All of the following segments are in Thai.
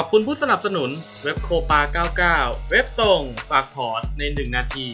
ขอบคุณผู้สนับสนุนเว็บโคปา 99 เว็บตรง ฝากถอนใน 1 นาที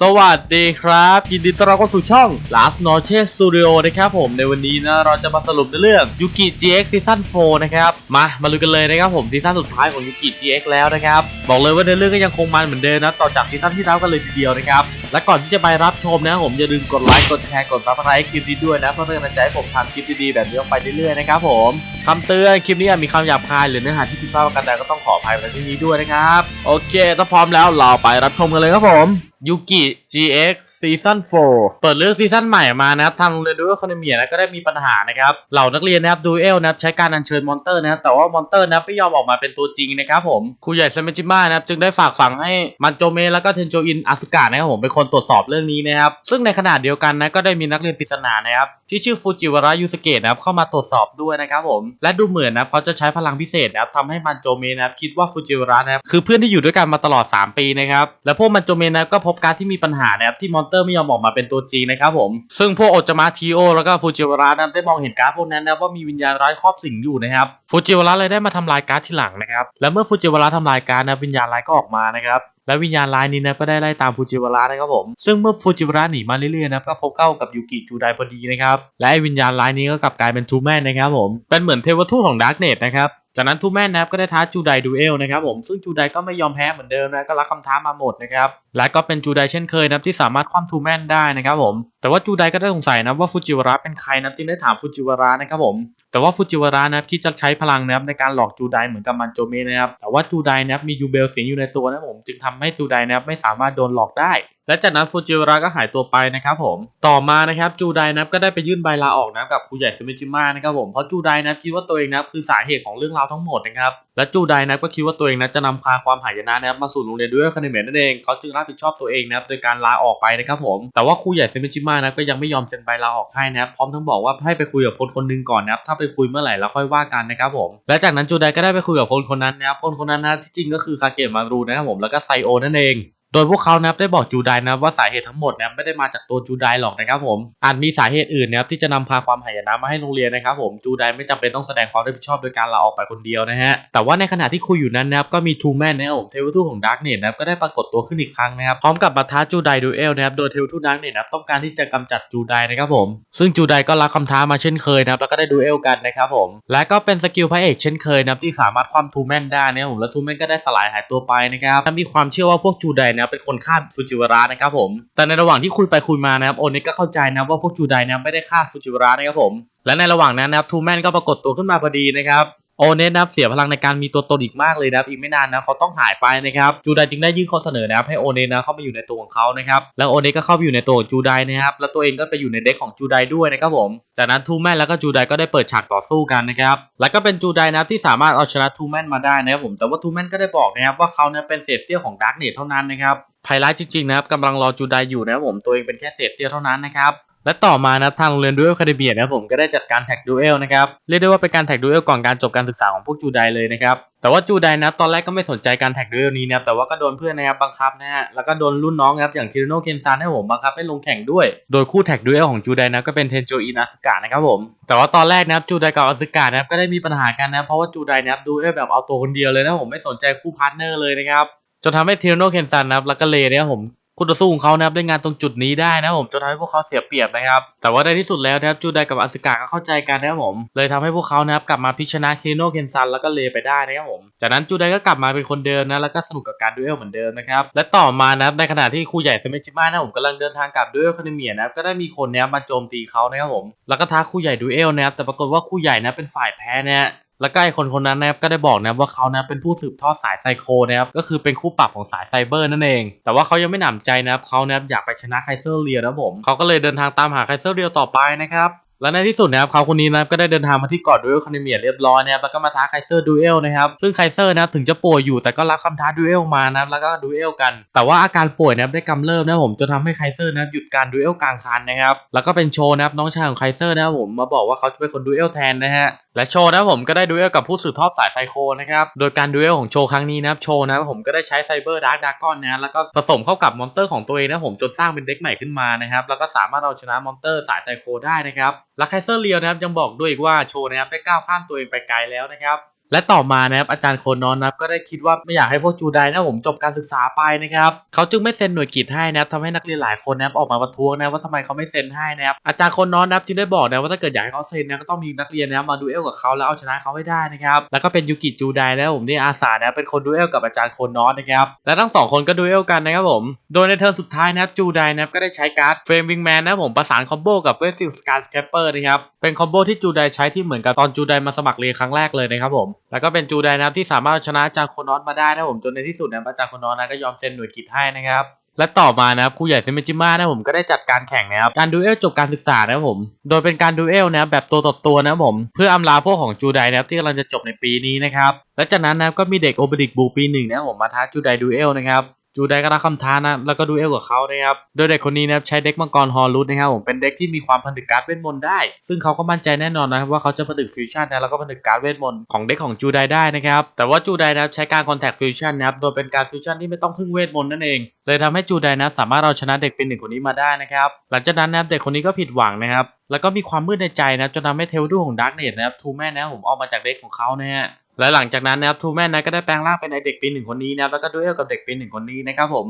สวัสดีครับ ยินดีต้อนรับเข้าสู่ช่อง Last Noche Studio นะครับผมในวันนี้นะเราจะมาสรุปในเรื่อง Yuki GX Season 4 นะครับ มามาลุยกันเลยนะครับผมซีซั่นสุดท้ายของ Yuki GX แล้วนะครับ บอกเลยว่าในเรื่องก็ยังคงมันเหมือนเดิมนะต่อจากซีซั่นที่แล้วกันเลยทีเดียวนะครับ และก่อนที่จะไปรับชมนะผมอย่าลืมกดไลค์กดแชร์กดซับสไครต์คลิปนี้ด้วยนะเพื่อเป็นกำลังใจให้ผมทำคลิปดีๆแบบนี้ออกไปเรื่อยๆนะครับผมคำเตือนคลิปนี้มีคำหยาบคายหรือเนื้อหาที่ผิดพลาดประการใดก็ต้องขออภัยในที่นี้ด้วยนะครับ โอเคถ้าพร้อมแล้วเราไปรับชมกันเลยครับผมยูกิ GX Season 4 เปิดเรื่องซีซั่นใหม่มานะครับทางโรงเรียนดูเอลคอนเมียนะก็ได้มีปัญหานะครับเหล่านักเรียนนะครับดูเอลนะใช้การอัญเชิญมอนเตอร์นะครับแต่ว่ามอนเตอร์นะไม่ยอมออกมาเป็นตัวจริงนะครับผมครูใหญ่เซมิจิมะนะครับจึงได้ฝากฝังให้มันโจเมแล้วก็เทนโจอินอาสุกะนะครับผมเป็นคนนตรวจสอบเรื่องนี้นะครับ ซึ่งในขณะเดียวกันนะก็ได้มีนักเรียนปริศนานะครับที่ชื่อฟูจิวาระยูสเกะนะครับเข้ามาตรวจสอบด้วยนะครับผมและดูเหมือนนะเขาจะใช้พลังพิเศษนะครับทำให้มันโจเมนะครับคิดว่าฟูจิวาระนะครับคือเพื่อนที่อยู่ด้วยกันมาตลอด 3 ปีนะครับและพวกมันโจเมนะครับก็พบการที่มีปัญหานะครับที่มอนเตอร์ไม่ยอมออกมาเป็นตัวจริงนะครับผมซึ่งพวกโอจามะทีโอแล้วก็ฟูจิวาระนั้นได้มองเห็นการ์ดพวกนั้นนะว่ามีวิญญาณร้ายครอบสิงอยู่นะครับฟูจิวาระเลยได้มาทำลายการ์ดที่หลังนะครับและเมื่อฟูจิวาระทำลายการ์ดนะวิญญาณร้ายก็ออกมานะครับ และวิญญาณร้ายนี้นะก็ได้ไล่ตามฟูจิวาระนะครับผม ซึ่งเมื่อฟูจิวาระหนีมาเรื่อยๆนะครับก็พบเข้ากับยูกิจูไดพอดีนะครับ และไอ้วิญญาณร้ายนี้ก็กลับกลายเป็นทูแมนนะครับผม เป็นเหมือนเทวทูตของดาร์กเนตนะครับ จากนั้นทูแมนนะครับก็ได้ท้าจูไดดูเอลนะครับผมซึ่งจูไดก็ไม่ยอมแพ้เหมือนเดิมนะก็รับคำท้ามาหมดนะครับและก็เป็นจูไดเช่นเคยนะที่สามารถคว่ำทูแมนได้นะครับผมแต่ว่าจูไดก็ได้สงสัยนะว่าฟูจิวาระเป็นใครนะจึงได้ถามฟูจิวาระนะครับผมแต่ว่าฟูจิวาระนะครับคิดจะใช้พลังนะครับในการหลอกจูไดเหมือนกับมันโจเมนะครับแต่ว่าจูไดนะครับมียูเบลสิงอยู่ในตัวนะผมจึงทำให้จูไดนะครับไม่สามารถโดนหลอกได้ และจากนั้นฟูจิวาระก็หายตัวไปนะครับผม ต่อมานะครับจูไดนับก็ได้ไปยื่นใบลาออกนะกับครูใหญ่ซูมิจิมะนะครับผมเพราะจูไดนับคิดว่าตัวเองนะครับคือสาเหตุของเรื่องราวทั้งหมดนะครับและจูไดนับก็คิดว่าตัวเองนะจะนำพาความหายนะนะครับมาสู่โรงเรียนด้วยคาเนเมะนั่นเองเขาจึงรับผิดชอบตัวเองนะครับโดยการลาออกไปนะครับผมแต่ว่าครูใหญ่ซูมิจิมะนะก็ยังไม่ยอมเซ็นใบลาออกให้นะครับพร้อมทั้งบอกว่าให้ไปคุยกับคนคนหนึงก่อนนะครับถ้าไปคุยเมื่อไหร่แล้วค่อยว่ากันนะครับผมและจากนั้นจูไดก็ได้ไปคุยกับคนคนนั้นนะครับคนคนนั้นนะที่จริงก็คือคาเกะมารูนะครับผมแล้วก็ไซโอนั่นเอง โดยพวกเขานะครับได้บอกจูไดนะครับว่าสาเหตุทั้งหมดนะครับไม่ได้มาจากตัวจูไดหรอกนะครับผมอาจมีสาเหตุอื่นนะครับที่จะนำพาความหายนะมาให้โรงเรียนนะครับผมจูไดไม่จำเป็นต้องแสดงความรับผิดชอบโดยการลาออกไปคนเดียวนะฮะแต่ว่าในขณะที่คุยอยู่นั้นนะครับก็มีทูแมนนะครับผมเทวทูตของดาร์กเนตนะครับก็ได้ปรากฏตัวขึ้นอีกครั้งนะครับพร้อมกับมาท้าจูไดดูเอลนะครับโดยเทวทูตดาร์กเนตนะครับต้องการที่จะกำจัดจูไดนะครับผมซึ่งจูไดก็รับคำท้ามาเช่นเคยนะครับแล้วก็ได้ดูเอลกันนะครับผมและก็เป็นสกิลพระเอกเช่นเคยนะครับที่สามารถคว่ำทูแมนได้นะครับผมและทูแมนก็ได้สลายหายตัวไปนะครับมีความเชื่อว่าพวกจูไดนะครับเป็นคนฆ่าฟูจิวาระนะครับผม แต่ในระหว่างที่คุยไปคุยมานะครับโอเนกก็เข้าใจนะว่าพวกจูไดนะไม่ได้ฆ่าฟูจิวาระนะครับผมและในระหว่างนั้นนะครับทูแมนก็ปรากฏตัวขึ้นมาพอดีนะครับ โอเน็ตนะครับเสียพลังในการมีตัวตนอีกมากเลยนะครับอีกไม่นานนะเขาต้องหายไปนะครับจูไดจึงได้ยื่นข้อเสนอนะครับให้โอเน็ตนะเข้ามาอยู่ในตัวของเขานะครับแล้วโอเน็ตก็เข้าไปอยู่ในตัวจูไดนะครับแล้วตัวเองก็ไปอยู่ในเด็กของจูไดด้วยนะครับผมจากนั้นทูแมนแล้วก็จูไดก็ได้เปิดฉากต่อสู้กันนะครับแล้วก็เป็นจูไดนะที่สามารถเอาชนะทูแมนมาได้นะครับผมแต่ว่าทูแมนก็ได้บอกนะครับว่าเขาเนี่ยเป็นเศษเสี้ยวของดาร์กเนตเท่านั้นนะครับไฮไลท์จริงๆนะครับกำลังรอจูไดอยู่นะครับผมตัวเองเป็นแค่เศษเสี้ยวเท่านั้นนะครับ และต่อมานะทางโรงเรียนดูเอลคาเดเมียนะผมก็ได้จัดการแท็กดูเอลนะครับเรียกได้ว่าเป็นการแท็กดูเอลก่อนการจบการศึกษาของพวกจูไดเลยนะครับแต่ว่าจูไดนะตอนแรกก็ไม่สนใจการแท็กดูเอลนี้นะแต่ว่าก็โดนเพื่อนนะครับบังคับนะฮะแล้วก็โดนรุ่นน้องนะครับอย่างคิริโนเคนซันให้ผมบังคับให้ลงแข่งด้วย โดยคู่แท็กดูเอลของจูไดนะก็เป็นเทนโจอินาสกะนะครับผมแต่ว่าตอนแรกนะครับจูไดกับอาสกะนะครับก็ได้มีปัญหากันนะเพราะว่าจูไดนะครับดูเอลแบบเอาตัวคนเดียวเลยนะผมไม่สนใจคู่พาร์ทเนอร์เลยนะครับจนทำให้เทโนเคนซันนะครับแล้วก็เลเนี่ยผม คู่ต่อสู้ของเขานะครับได้งานตรงจุดนี้ได้นะผมจนทำให้พวกเขาเสียเปรียบนะครับ แต่ว่าในที่สุดแล้วนะครับจูไดกับอสกะก็เข้าใจกันนะครับผม เลยทำให้พวกเขานะครับกลับมาพิชนะเทโนเคนซันแล้วก็เลไปได้นะครับผม จากนั้นจูไดก็กลับมาเป็นคนเดิมนะแล้วก็สนุกกับการดูเอลเหมือนเดิมนะครับและต่อมานะครับในขณะที่ครูใหญ่เซเมจิมะนะผมกำลังเดินทางกลับดูเอลคาเดเมียนะครับก็ได้มีคนนะครับมาโจมตีเขานะครับผมแล้วก็ท้าครูใหญ่ดูเอลนะครับแต่ปรากฏว่าครูใหญ่นะเป็นฝ่ายแพ้นะ แล้วก็ไอคนคนนั้นนะครับก็ได้บอกนะครับว่าเขานะเป็นผู้สืบทอดสายไซโคนะครับก็คือเป็นคู่ปรับของสายไซเบอร์นั่นเอง แต่ว่าเขายังไม่หนำใจนะครับเขานะครับอยากไปชนะไคเซอร์เรียนะผมเขาก็เลยเดินทางตามหาไคเซอร์เรียต่อไปนะครับและในที่สุดนะครับเขาคนนี้นะครับก็ได้เดินทางมาที่เกาะดูเอลคาเนเมียเรียบร้อยนะครับแล้วก็มาท้าไคเซอร์ดูเอลนะครับซึ่งไคเซอร์นะครับถึงจะป่วยอยู่แต่ก็รับคำท้าดูเอลมานับแล้วก็ดูเอลกัน แต่ว่าอาการป่วยนะครับได้กำเริบนะผมจนทำให้ไคเซอร์นะครับหยุดการดูเอลกลางคันนะครับแล้วก็เป็นโชว์นะครับน้องชายของไคเซอร์นะครับผมมาบอกว่าเขาจะเป็นคนดูเอลแทนนะฮะและโชว์นะผมก็ได้ดูเอลกับผู้สืบทอดสายไซโคนะครับ โดยการดูเอลของโชว์ครั้งนี้นะครับโชว์นะผมก็ได้ใช้ไซเบอร์ดาร์กดากอนนะแล้วก็ผสมเข้ากับมอนเตอร์ของตัวเองนะผมจนสร้างเป็นเด็กใหม่ขึ้นมานะครับแล้วก็สามารถเอาชนะมอนเตอร์สายไซโคได้นะครับและไคเซอร์เรียวนะครับยังบอกด้วยอีกว่าโชว์นะครับได้ก้าวข้ามตัวเองไปไกลแล้วนะครับ และต่อมานะครับอาจารย์โคนอนนะครับก็ได้คิดว่าไม่อยากให้พวกจูไดนะผมจบการศึกษาไปนะครับเขาจึงไม่เซ็นหน่วยกิจให้นะครับทำให้นักเรียนหลายคนนะครับออกมาประท้วงนะว่าทำไมเขาไม่เซ็นให้นะครับอาจารย์โคนอนนะครับจึงได้บอกนะว่าถ้าเกิดอยากให้เขาเซ็นนะก็ต้องมีนักเรียนนะมาดูเอลกับเขาแล้วเอาชนะเขาให้ได้นะครับแล้วก็เป็นยูกิจูไดนะผมที่อาสานะเป็นคนดูเอลกับอาจารย์โคนอนนะครับและทั้งสองคนก็ดูเอลกันนะครับผมโดยในเทิร์นสุดท้ายนะครับจูไดนะครับก็ได้ใช้การ์ดเฟรมวิงแมนนะผมประสานคอมโบกับเวสซิลสการ์สแคปเปอร์นะครับเป็นคอมโบที่จูไดใช้ที่เหมือนกับตอนจูไดมาสมัครเรียนครั้งแรกเลยนะครับผมแล้วก็เป็นจูไดนะครับที่สามารถชนะจางโคนอนมาได้นะผมจนในที่สุดนะครับจางโคนอนนะก็ยอมเซ็นหน่วยกิจให้นะครับและต่อมานะครับครูใหญ่เซมิจิมะนะผมก็ได้จัดการแข่งนะครับการดูเอลจบการศึกษานะครับผมโดยเป็นการดูเอลนะครับแบบตัวต่อตัวนะครับผมเพื่ออำลาพวกของจูไดนะครับที่กำลังจะจบในปีนี้นะครับและจากนั้นนะครับก็มีเด็กโอเบดิกบูปีหนึ่งนะครับผมมาท้าจูไดดูเอลนะครับ จูไดก็รับคำท้านะแล้วก็ดูเอลกับเขานะครับโดยเด็กคนนี้นะครับใช้เด็กมังกรฮอลลูดนะครับผมเป็นเด็กที่มีความผนึกการ์ดเวทมนต์ได้ ซึ่งเขาก็มั่นใจแน่นอนนะครับว่าเขาจะผนึกฟิวชั่นนะแล้วก็ผนึกการ์ดเวทมนต์ของเด็กของจูไดได้นะครับแต่ว่าจูไดนะครับใช้การคอนแทคฟิวชั่นนะครับโดยเป็นการฟิวชั่นที่ไม่ต้องพึ่งเวทมนต์นั่นเองเลยทำให้จูไดนะสามารถเอาชนะเด็กเป็นหนึ่งคนนี้มาได้นะครับหลังจากนั้นนะครับเด็กคนนี้ก็ผิดหวังนะครับแล้วก็มีความมืดในใจนะจนทำให้เทลดูของดาร์กเนตนะครับทูแมนนะผมออกมาจากเด็กของเขานะฮะ และหลังจากนั้นนะครับทูแมนนะก็ได้แปลงร่างเป็นไอเด็กปีหนึ่งคนนี้นะครับแล้วก็ดูเอลกับเด็กปีหนึ่งคนนี้นะครับผม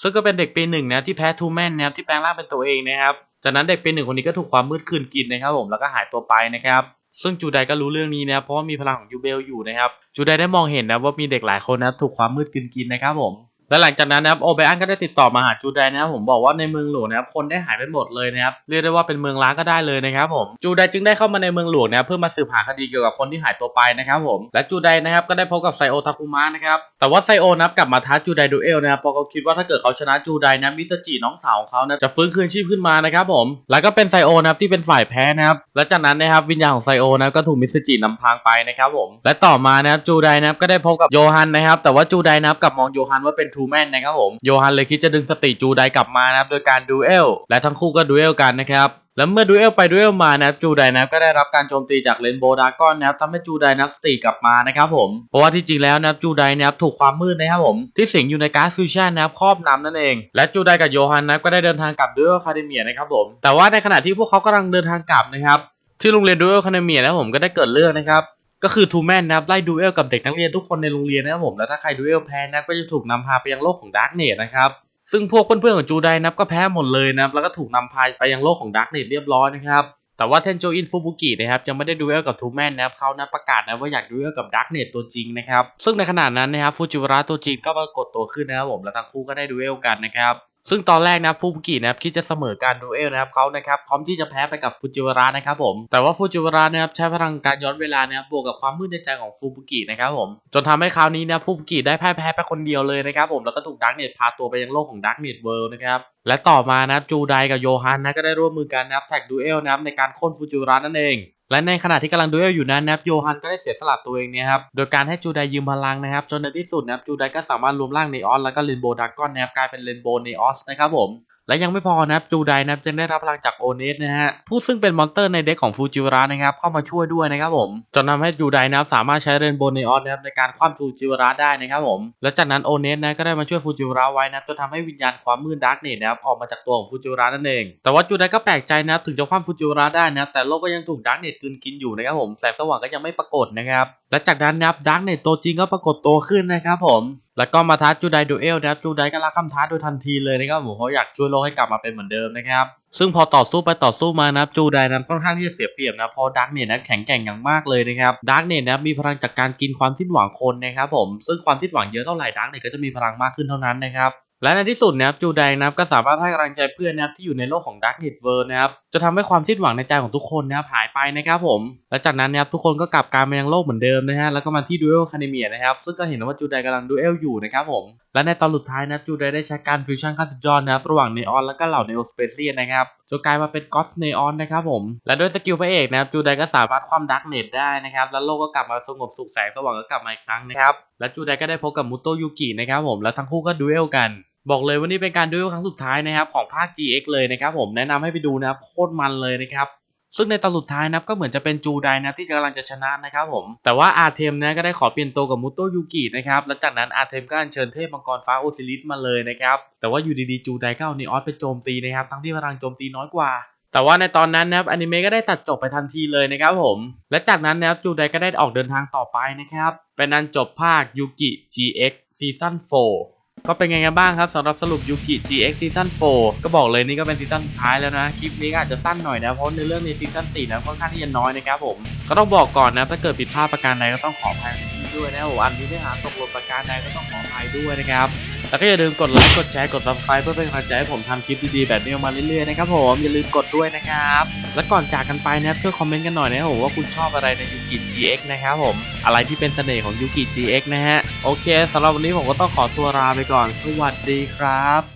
ซึ่งก็เป็นเด็กปีหนึ่งนะที่แพ้ทูแมนนะครับที่แปลงร่างเป็นตัวเองนะครับจากนั้นเด็กปีหนึ่งคนนี้ก็ถูกความมืดคืนกินนะครับผมแล้วก็หายตัวไปนะครับซึ่งจูไดก็รู้เรื่องนี้นะเพราะว่ามีพลังของยูเบลอยู่นะครับจูไดได้มองเห็นนะว่ามีเด็กหลายคนนะถูกความมืดกินกินนะครับผม และหลังจากนั้นนะครับโอเบอันก็ได้ติดต่อมาหาจูไดนะครับผมบอกว่าในเมืองหลวงนะครับคนได้หายไปหมดเลยนะครับเรียกได้ว่าเป็นเมืองล้างก็ได้เลยนะครับผมจูไดจึงได้เข้ามาในเมืองหลวงนะครับเพื่อมาสืบหาคดีเกี่ยวกับคนที่หายตัวไปนะครับผมและจูไดนะครับก็ได้พบกับไซโอทาคุมะนะครับแต่ว่าไซโอนับกลับมาท้าจูไดดูเอลนะครับเพราะเขาคิดว่าถ้าเกิดเขาชนะจูไดนะมิสจิน้องสาวของเขานะจะฟื้นคืนชีพขึ้นมานะครับผมแล้วก็เป็นไซโอนะครับที่เป็นฝ่ายแพ้นะครับและจากนั้นนะครับวิญญาณของไซโอนะก็ถูกมิสจินำทางไปนะครับผมและต่อมานะครับจูไดนะครับก็ได้พบกับโยฮันนะครับแต่ว่าจูไดนะครับกลับมองโยฮันว่าเป็นทูแมนนะครับผมโยฮันเลยคิดจะดึงสติจูไดกลับมานะครับโดยการดูเอลและทั้งคู่ก็ดูเอลกันนะครับแล้วเมื่อดูเอลไปดูเอลมานะครับจูไดนะครับก็ได้รับการโจมตีจากเลนโบดากอนนะครับทำให้จูไดนับสติกลับมานะครับผมเพราะว่าที่จริงแล้วนะครับจูไดนะครับถูกความมืดนะครับผมที่สิงอยู่ในก๊าซฟิวชั่นนะครับครอบนำนั่นเอง และจูไดกับโยฮันนะครับก็ได้เดินทางกลับดูเอลคาเดเมียนะครับผมแต่ว่าในขณะที่พวกเขากำลังเดินทางกลับนะครับที่โรงเรียนดูเอลคาเดเมียนะครับผมก็ได้เกิดเรื่องนะครับ ก็คือทูแมนนะครับไล่ดูเอลกับเด็กนักเรียนทุกคนในโรงเรียนนะครับผมแล้วถ้าใครดูเอลแพ้นับก็จะถูกนำพาไปยังโลกของดาร์กเนตนะครับซึ่งพวกเพื่อนๆของจูไดนับก็แพ้หมดเลยนะครับแล้วก็ถูกนำพาไปยังโลกของดาร์กเนตเรียบร้อยนะครับแต่ว่าเทนโจอินฟูบุกินะครับยังไม่ได้ดูเอลกับทูแมนนะครับเขานะประกาศนะว่าอยากดูเอลกับดาร์กเนตตัวจริงนะครับซึ่งในขณะนั้นนะครับฟูจิวาระตัวจริงก็ปรากฏตัวขึ้นนะครับผมแล้วทั้งคู่ก็ได้ดูเอลกันนะครับ ซึ่งตอนแรกนะฟูบุกินะครับคิดจะเสมอการดูเอลนะครับเขานะครับพร้อมที่จะแพ้ไปกับฟูจิวาระนะครับผมแต่ว่าฟูจิวาระนะครับใช้พลังการย้อนเวลานะครับบวกกับความมืดในใจของฟูบุกินะครับผมจนทำให้คราวนี้นะฟูบุกิได้พ่ายแพ้ไปคนเดียวเลยนะครับผมแล้วก็ถูกดักเน็ตพาตัวไปยังโลกของดักเน็ตเวิลด์นะครับและต่อมานะจูไดกับโยฮันนะก็ได้ร่วมมือกันนะครับแท็กดูเอลนะครับในการค่นฟูจิวาระนั่นเอง และในขณะที่กำลังดูเอลอยู่นั้นนะครับโยฮันก็ได้เสียสละตัวเองเนี่ยครับโดยการให้จูไดยืมพลังนะครับ จนในที่สุดนะครับจูไดก็สามารถรวมร่างเนออสแล้วก็เรนโบว์ดักอนนะครับกลายเป็นเรนโบว์เนออสนะครับผม และยังไม่พอนะครับจูไดนะครับจึงได้รับพลังจากโอเนสนะฮะผู้ซึ่งเป็นมอนเตอร์ในเด็กของฟูจิวาระนะครับเข้ามาช่วยด้วยนะครับผมจนทำให้จูไดนะครับสามารถใช้เรนโบว์เนออสนะครับในการคว่ำฟูจิวาระได้นะครับผมและจากนั้นโอเนสนะก็ได้มาช่วยฟูจิวาระไว้นะจนทำให้วิญญาณความมืดดาร์กเนตนะครับออกมาจากตัวของฟูจิวาระนั่นเอง แต่ว่าจูไดก็แปลกใจนะครับถึงจะคว่ำฟูจิวาระได้นะแต่โลกก็ยังถูกดาร์กเนตกลืนกินอยู่นะครับผมแสงสว่างก็ยังไม่ปรากฏนะครับและจากนั้นนะครับดาร์กเนตตัวจริงก็ปรากฏตัวขึ้นนะครับผม แล้วก็มาท้าจูไดดูเอลนะครับจูไดก็รับคำท้าโดยทันทีเลยนะครับผมเขาอยากช่วยโลกให้กลับมาเป็นเหมือนเดิมนะครับซึ่งพอต่อสู้ไปต่อสู้มานะครับจูไดนั้นค่อนข้างที่จะเสียเปรียบนะเพราะดาร์กเนตนั้นแข็งแกร่งอย่างมากเลยนะครับดาร์กเนตนะครับมีพลังจากการกินความสิ้นหวังคนนะครับผมซึ่งความสิ้นหวังเยอะเท่าไหร่ดาร์กเนตก็จะมีพลังมากขึ้นเท่านั้นนะครับ และในที่สุดนะครับจูไดนะครับก็สามารถให้กำลังใจเพื่อนนะครับที่อยู่ในโลกของ Dark Knight World นะครับจะทำให้ความสิ้นหวังในใจของทุกคนนะครับหายไปนะครับผมและจากนั้นนะครับทุกคนก็กลับกลายมายังโลกเหมือนเดิมนะฮะแล้วก็มาที่ดูเอลคาเดเมียนะครับซึ่งก็เห็นว่าจูไดกำลังดูเอลอยู่นะครับผมและในตอนสุดท้ายนะครับจูไดได้ใช้การฟิวชั่นขั้นสุดยอดนะครับระหว่างเนออนและก็เหล่าเนโอสเปเซียนนะครับจนกลายมาเป็นก็อสเนออนนะครับผมและด้วยสกิลพระเอกนะครับจูไดก็สามารถคว่ำดักเน็ตได้นะครับแล้วโลกก็กลับมาสงบสุขแสงสว่างก็กลับมาอีกครั้งนะครับและจูไดก็ได้พบกับมุโตยุกินะครับผมแล้วทั้งคู่ก็ดูเอลกันบอกเลยว่านี่เป็นการดูเอลครั้งสุดท้ายนะครับของภาค GX เลยนะครับผมแนะนำให้ไปดูนะครับโคตรมันเลยนะครับซึ่งในตอนสุดท้ายนับก็เหมือนจะเป็นจูไดนะที่กำลังจะชนะนะครับผมแต่ว่าอาเทมนะก็ได้ขอเปลี่ยนตัวกับมุโตยุกินะครับและจากนั้นอาเทมก็อัญเชิญเทพมังกรฟ้าโอซิลิสมาเลยนะครับแต่ว่าอยู่ดีๆจูไดก็เอาเนออสไปโจมตีนะครับทั้งที่พลังโจมตีน้อยกว่าแต่ว่าในตอนนั้นนะครับอนิเมะก็ได้ตัดจบไปทันทีเลยนะครับผม และจากนั้นนะครับจูไดก็ได้ออกเดินทางต่อไปนะครับ เป็นอันจบภาคยูกิ GX ซีซั่น4ก็เป็นไงกันบ้างครับสำหรับสรุปยูกิ GX ซีซั่น4ก็บอกเลยนี่ก็เป็นซีซั่นสุดท้ายแล้วนะ คลิปนี้อาจจะสั้นหน่อยนะ เพราะในเรื่องในซีซั่น4นะค่อนข้างที่จะน้อยนะครับผม ก็ต้องบอกก่อนนะ ถ้าเกิดผิดพลาดประการใดก็ต้องขออภัยด้วยนะผมอันที่ได้หาตกหล่นประการใดก็ต้องขออภัยด้วยนะครับ แล้วก็อย่าลืมกดไลค์ กดแชร์ กด subscribe เพื่อเป็นกำลังใจให้ผมทำคลิปดีๆ แบบนี้ออกมาเรื่อยๆนะครับผม อย่าลืมกดด้วยนะครับ และก่อนจากกันไปนะครับช่วยคอมเมนต์กันหน่อยนะครับผมว่าคุณชอบอะไรในยูกิ GX นะครับผม อะไรที่เป็นเสน่ห์ของยูกิ GX นะฮะ โอเคสำหรับวันนี้ผมก็ต้องขอตัวลาไปก่อน สวัสดีครับ